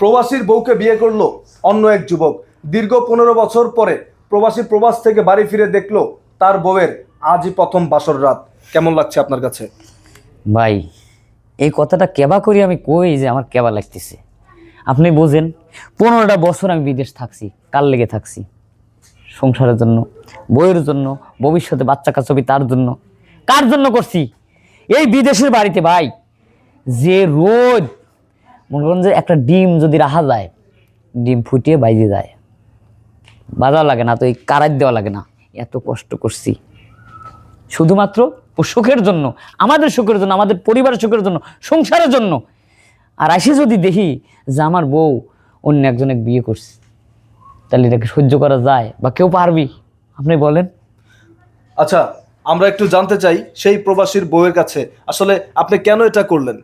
প্রবাসীর বউকে বিয়ে করল অন্য এক যুবক। দীর্ঘ পনেরো বছর পরে প্রবাসী প্রবাস থেকে বাড়ি ফিরে দেখল তার বউয়ের আজই প্রথম বাসর রাত। কেমন লাগছে আপনার কাছে? ভাই, এই কথাটা কেবা করি আমি কই যে আমার কেবা লাগতেছে? আপনি বোঝেন, পনেরোটা বছর আমি বিদেশ থাকছি, কার লেগে থাকছি? সংসারের জন্য বইয়ের জন্য, ভবিষ্যতে বাচ্চা কাচ্চবি তার জন্য। কার জন্য করছি? এই বিদেশের বাড়িতে ভাই, যে রোদ মনে করেন যে একটা ডিম যদি রাখা যায়, ডিম ফুটিয়ে বাইরে যায়। বাজার লাগে না, তো এই কারার দেওয়া লাগে না। এত কষ্ট করছি। শুধুমাত্র সুখের জন্য, আমাদের সুখের জন্য, আমাদের পরিবারের সুখের জন্য, সংসারের জন্য। আর আসে যদি দেখি যে আমার বউ অন্য একজনে বিয়ে করছে, তাহলে এটাকে সহ্য করা যায় বা কেউ পারবি? আপনি বলেন। আচ্ছা আমরা একটু জানতে চাই সেই প্রবাসীর বউয়ের কাছে, আসলে আপনি কেন এটা করলেন?